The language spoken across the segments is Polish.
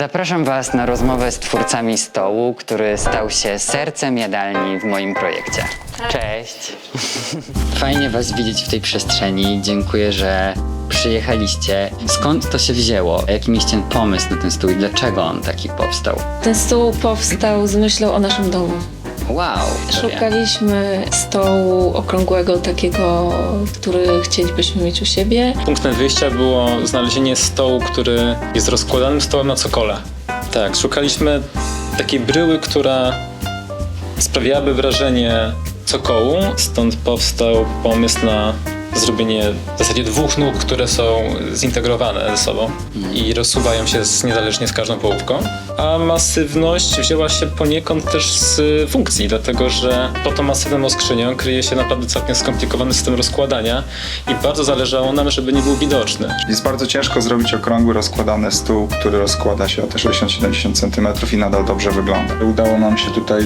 Zapraszam Was na rozmowę z twórcami stołu, który stał się sercem jadalni w moim projekcie. Cześć! Fajnie Was widzieć w tej przestrzeni. Dziękuję, że przyjechaliście. Skąd to się wzięło? Jaki mieliście pomysł na ten stół i dlaczego on taki powstał? Ten stół powstał z myślą o naszym domu. Wow! Szukaliśmy stołu okrągłego, takiego, który chcielibyśmy mieć u siebie. Punktem wyjścia było znalezienie stołu, który jest rozkładanym stołem na cokole. Tak, szukaliśmy takiej bryły, która sprawiałaby wrażenie cokołu, stąd powstał pomysł na zrobienie w zasadzie dwóch nóg, które są zintegrowane ze sobą i rozsuwają się z, niezależnie z każdą połówką. A masywność wzięła się poniekąd też z funkcji, dlatego że pod tą masywną skrzynią kryje się naprawdę całkiem skomplikowany system rozkładania i bardzo zależało nam, żeby nie był widoczny. Jest bardzo ciężko zrobić okrągły, rozkładany stół, który rozkłada się o te 60-70 cm i nadal dobrze wygląda. Udało nam się tutaj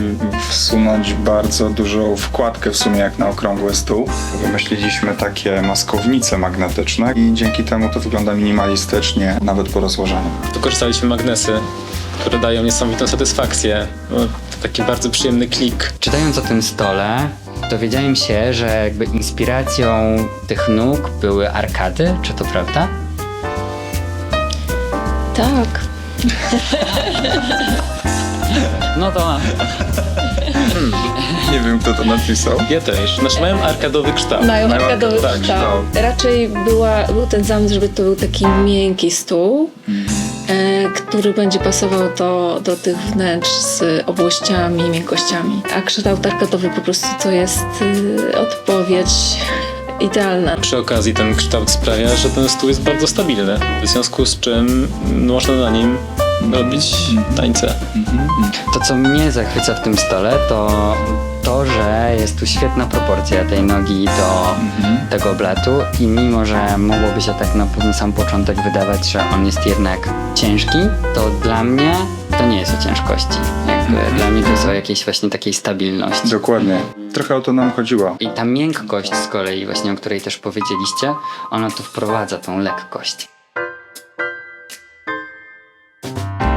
wsunąć bardzo dużą wkładkę w sumie jak na okrągły stół. Wymyśliliśmy takie maskownice magnetyczne i dzięki temu to wygląda minimalistycznie, nawet po rozłożeniu. Wykorzystaliśmy magnesy, które dają niesamowitą satysfakcję. No, To taki bardzo przyjemny klik. Czytając o tym stole, dowiedziałem się, że jakby inspiracją tych nóg były arkady, czy to prawda? Tak. No to Nie wiem kto to napisał. Ja też. Znaczy mają arkadowy kształt. Mają Mają arkadowy tak, kształt. Raczej była, był ten zamysł, żeby to był taki miękki stół, e, który będzie pasował do, do tych wnętrz z obłościami, miękkościami. A kształt arkadowy po prostu to jest e, odpowiedź idealna. Przy okazji ten kształt sprawia, że ten stół jest bardzo stabilny, w związku z czym można na nim robić tańce. To, co mnie zachwyca w tym stole, to to, że jest tu świetna proporcja tej nogi do tego blatu i mimo, że mogłoby się tak na pewno sam początek wydawać, że on jest jednak ciężki, to dla mnie to nie jest o ciężkości. Jakby Dla mnie to jest o jakiejś właśnie takiej stabilności. Dokładnie. Trochę o to nam chodziło. I ta miękkość z kolei właśnie, o której też powiedzieliście, ona tu wprowadza tą lekkość.